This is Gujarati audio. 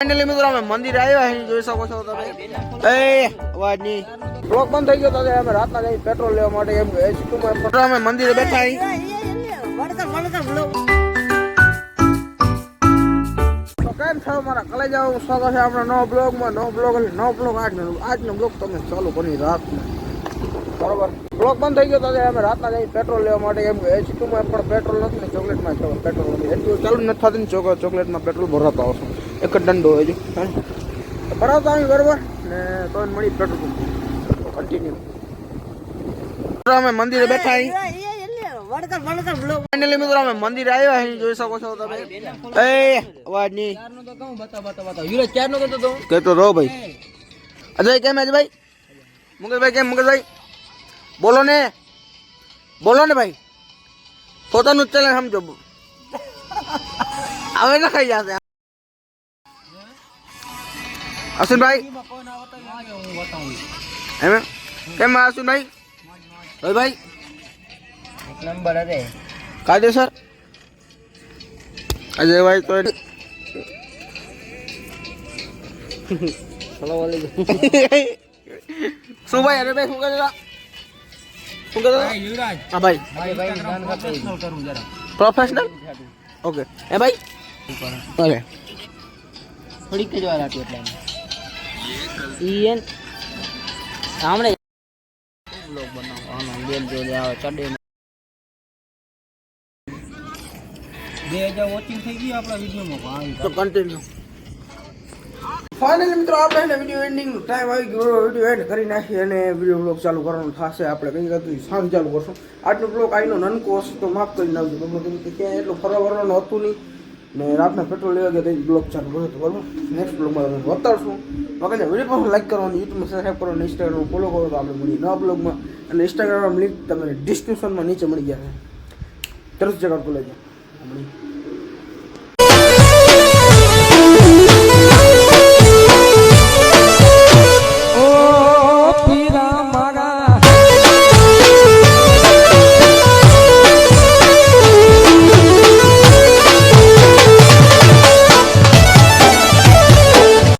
ફાઇનલી મિત્રો, અમે મંદિર આવ્યા અહીં જોઈ શકો છો તમે. એ અવાજ નહીં બ્લોક બંધ થઈ ગયો તો અમે રાતના જઈ પેટ્રોલ લેવા માટે એમ એચટુમાં પેટ્રોલ અમે મંદિરે બેઠા તો કેમ છો? મારા કલેજાઓ સ્વાગત છે આપણા નવો બ્લોગમાં, નવો બ્લોગ એટલે નવો બ્લોગ આજનો આજનો બ્લોગ તમે ચાલુ કરી રાતના. બરોબર? બ્લોક બંધ થઈ ગયો તો અમે રાતના જઈ પેટ્રોલ લેવા માટે એમ એચટુમાં પણ પેટ્રોલ નથી ને ચોકલેટમાં પેટ્રોલ એટલું ચાલુ નથી થતું ને ચોક ચોકલેટમાં પેટ્રોલ ભરાતો આવશે. એક જ દંડો હોય છે. ભરાવતા આવી બરોબર. ને તો મળી પેટ્રોલ પંપ કન્ટિન્યુ અમે મંદિરે બેઠા ફાઇનલી મિત્રો અમે મંદિરે આવ્યા અહીં. જોઈ શકો છો તમે. એ અવાજ નહીં. કેતો રહો ભાઈ. અજય કેમ અજયભાઈ? મુકેશભાઈ કેમ મુકેશભાઈ? બોલો ને. બોલો ને ભાઈ. પોતાનું ચેનલ સમજો. હવે ના ખાઈ જશે. અશ્વિનભાઈ? એમ એમ? કેમ અશ્વિનભાઈ? ભાઈ નંબર અરે કાયદેસર અજયભાઈ તો શું ભાઈ અરે ભાઈ શું કરે? શું કરે યુવરાજ. હા ભાઈ. ભાઈ ભાઈ પ્રોફેશનલ ઓકે એ ભાઈ? ઓકે થોડીક જ વાર આપી એટલે. ઈ એન સાંભળે? બ્લોગ બનાવવાનો બેલ જોડે આવે ચડે બે હજાર વોચિંગ થઈ ગઈ આપણા વિડીયોમાં તો કન્ટિન્યુ ફાઇનલી મિત્રો આપણે એને વીડિયો એન્ડિંગ ટાઈમ આવી ગયો. વીડિયો એન્ડ કરી નાખી અને વીડિયો બ્લોગ ચાલુ કરવાનું થશે. આપણે કંઈક હતું સાંજ ચાલુ કરશું. આટલું બ્લોગ આઈનો નનકો હશે તો માફ કરી નાખજો. કેમ કે ક્યાંય એટલું ફરવા વરવાનું હતું નહીં. ને રાતના પેટ્રોલ લેવા ગયા તો બ્લોગ ચાલુ કર્યો હતો, બરાબર? નેક્સ્ટ બ્લોગમાં તમે બતાડશું બાકી વીડિયો પણ લાઈક કરવાનું યુટ્યુબમાં સબસ્ક્રાઈબ કરવાનું ઇન્સ્ટાગ્રામ ફોલો કરો તો આપણે મળીએ નવા બ્લોગમાં અને ઇન્સ્ટાગ્રામ લિંક તમને ડિસ્ક્રિપ્શનમાં નીચે મળી ગયા છે તરત જગાડ ખોલાઈ જાય મળીએ.